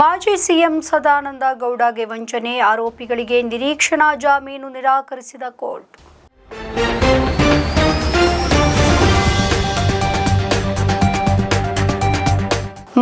ಮಾಜಿ ಸಿಎಂ ಸದಾನಂದ ಗೌಡಗೆ ವಂಚನೆ, ಆರೋಪಿಗಳಿಗೆ ನಿರೀಕ್ಷಣಾ ಜಾಮೀನು ನಿರಾಕರಿಸಿದ ಕೋರ್ಟ್.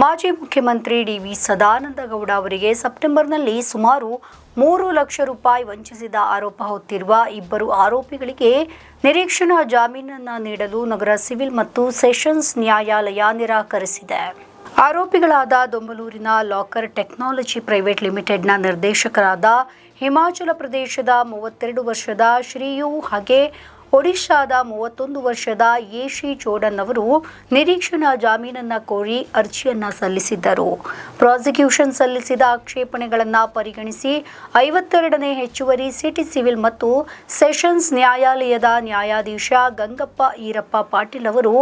ಮಾಜಿ ಮುಖ್ಯಮಂತ್ರಿ ಡಿವಿ ಸದಾನಂದ ಗೌಡ ಅವರಿಗೆ ಸೆಪ್ಟೆಂಬರ್ನಲ್ಲಿ ಸುಮಾರು ಮೂರು ಲಕ್ಷ ರೂಪಾಯಿ ವಂಚಿಸಿದ ಆರೋಪ ಹೊತ್ತಿರುವ ಇಬ್ಬರು ಆರೋಪಿಗಳಿಗೆ ನಿರೀಕ್ಷಣಾ ಜಾಮೀನನ್ನು ನೀಡಲು ನಗರ ಸಿವಿಲ್ ಮತ್ತು ಸೆಷನ್ಸ್ ನ್ಯಾಯಾಲಯ ನಿರಾಕರಿಸಿದೆ. ಆರೋಪಿಗಳಾದ ದೊಂಬಲೂರಿನ ಲಾಕರ್ ಟೆಕ್ನಾಲಜಿ ಪ್ರೈವೇಟ್ ಲಿಮಿಟೆಡ್ನ ನಿರ್ದೇಶಕರಾದ ಹಿಮಾಚಲ ಪ್ರದೇಶದ ಮೂವತ್ತೆರಡು ವರ್ಷದ ಶ್ರೀಯು ಹಾಗೆ ಒಡಿಶಾದ ಮೂವತ್ತೊಂದು ವರ್ಷದ ಯೇಶಿ ಚೋಡನ್ ಅವರು ನಿರೀಕ್ಷಣಾ ಜಾಮೀನನ್ನ ಕೋರಿ ಅರ್ಜಿಯನ್ನ ಸಲ್ಲಿಸಿದ್ದರು. ಪ್ರಾಸಿಕ್ಯೂಷನ್ ಸಲ್ಲಿಸಿದ ಆಕ್ಷೇಪಣೆಗಳನ್ನು ಪರಿಗಣಿಸಿ ಐವತ್ತೆರಡನೇ ಹೆಚ್ಚುವರಿ ಸಿಟಿ ಸಿವಿಲ್ ಮತ್ತು ಸೆಷನ್ಸ್ ನ್ಯಾಯಾಲಯದ ನ್ಯಾಯಾಧೀಶ ಗಂಗಪ್ಪ ಈರಪ್ಪ ಪಾಟೀಲ್ ಅವರು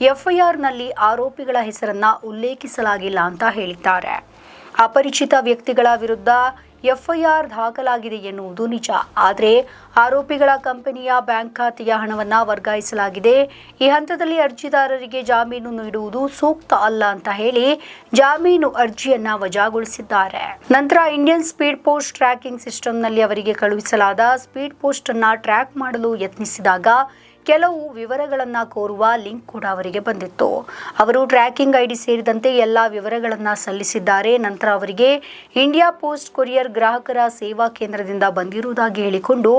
ಎಫ್ಐಆರ್ನಲ್ಲಿ ಆರೋಪಿಗಳ ಹೆಸರನ್ನ ಉಲ್ಲೇಖಿಸಲಾಗಿಲ್ಲ ಅಂತ ಹೇಳಿದ್ದಾರೆ. ಅಪರಿಚಿತ ವ್ಯಕ್ತಿಗಳ ವಿರುದ್ಧ ಎಫ್ಐಆರ್ ದಾಖಲಾಗಿದೆ ಎನ್ನುವುದು ನಿಜ. ಆದರೆ ಆರೋಪಿಗಳ ಕಂಪನಿಯ ಬ್ಯಾಂಕ್ ಖಾತೆಯ ಹಣವನ್ನು ವರ್ಗಾಯಿಸಲಾಗಿದೆ. ಈ ಹಂತದಲ್ಲಿ ಅರ್ಜಿದಾರರಿಗೆ ಜಾಮೀನು ನೀಡುವುದು ಸೂಕ್ತ ಅಲ್ಲ ಅಂತ ಹೇಳಿ ಜಾಮೀನು ಅರ್ಜಿಯನ್ನ ವಜಾಗೊಳಿಸಿದ್ದಾರೆ. ನಂತರ ಇಂಡಿಯನ್ ಸ್ಪೀಡ್ ಪೋಸ್ಟ್ ಟ್ರ್ಯಾಕಿಂಗ್ ಸಿಸ್ಟಮ್ನಲ್ಲಿ ಅವರಿಗೆ ಕಳುಹಿಸಲಾದ ಸ್ಪೀಡ್ ಪೋಸ್ಟ್ ಅನ್ನ ಟ್ರ್ಯಾಕ್ ಮಾಡಲು ಯತ್ನಿಸಿದಾಗ ಕೆಲವು ವಿವರಗಳನ್ನು ಕೋರುವ ಲಿಂಕ್ ಕೂಡ ಅವರಿಗೆ ಬಂದಿತ್ತು. ಅವರು ಟ್ರ್ಯಾಕಿಂಗ್ ಐಡಿ ಸೇರಿದಂತೆ ಎಲ್ಲ ವಿವರಗಳನ್ನು ಸಲ್ಲಿಸಿದ್ದಾರೆ. ನಂತರ ಅವರಿಗೆ ಇಂಡಿಯಾ ಪೋಸ್ಟ್ ಕೊರಿಯರ್ ಗ್ರಾಹಕರ ಸೇವಾ ಕೇಂದ್ರದಿಂದ ಬಂದಿರುವುದಾಗಿ ಹೇಳಿಕೊಂಡು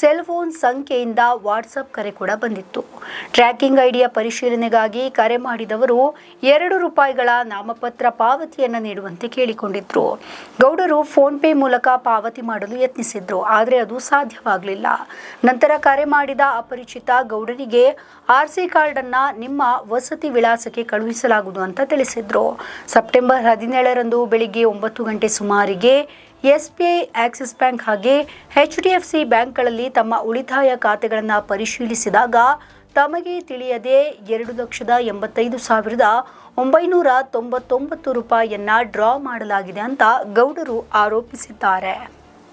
ಸೆಲ್ ಫೋನ್ ಸಂಖ್ಯೆಯಿಂದ ವಾಟ್ಸಪ್ ಕರೆ ಕೂಡ ಬಂದಿತ್ತು. ಟ್ರ್ಯಾಕಿಂಗ್ ಐಡಿಯ ಪರಿಶೀಲನೆಗಾಗಿ ಕರೆ ಮಾಡಿದವರು ಎರಡು ರೂಪಾಯಿಗಳ ನಾಮಪತ್ರ ಪಾವತಿಯನ್ನು ನೀಡುವಂತೆ ಕೇಳಿಕೊಂಡಿದ್ರು. ಗೌಡರು ಫೋನ್ ಪೇ ಮೂಲಕ ಪಾವತಿ ಮಾಡಲು ಯತ್ನಿಸಿದ್ರು, ಆದರೆ ಅದು ಸಾಧ್ಯವಾಗಲಿಲ್ಲ. ನಂತರ ಕರೆ ಮಾಡಿದ ಅಪರಿಚಿತ ಗೌಡರಿಗೆ ಆರ್ ಸಿ ಕಾರ್ಡ್ ಅನ್ನ ನಿಮ್ಮ ವಸತಿ ವಿಳಾಸಕ್ಕೆ ಕಳುಹಿಸಲಾಗುವುದು ಅಂತ ತಿಳಿಸಿದ್ರು. ಸೆಪ್ಟೆಂಬರ್ ಹದಿನೇಳರಂದು ಬೆಳಿಗ್ಗೆ ಒಂಬತ್ತು ಗಂಟೆ ಸುಮಾರಿಗೆ ಎಸ್ಬಿಐ ಆಕ್ಸಿಸ್ ಬ್ಯಾಂಕ್ ಹಾಗೆ ಎಚ್ ಡಿ ಎಫ್ ಸಿ ಬ್ಯಾಂಕ್ಗಳಲ್ಲಿ ತಮ್ಮ ಉಳಿತಾಯ ಖಾತೆಗಳನ್ನು ಪರಿಶೀಲಿಸಿದಾಗ ತಮಗೆ ತಿಳಿಯದೆ ಎರಡು ಲಕ್ಷದ ಎಂಬತ್ತೈದು ಸಾವಿರದ ಒಂಬೈನೂರ ತೊಂಬತ್ತೊಂಬತ್ತು ರೂಪಾಯಿಯನ್ನು ಡ್ರಾ ಮಾಡಲಾಗಿದೆ ಅಂತ ಗೌಡರು ಆರೋಪಿಸಿದ್ದಾರೆ.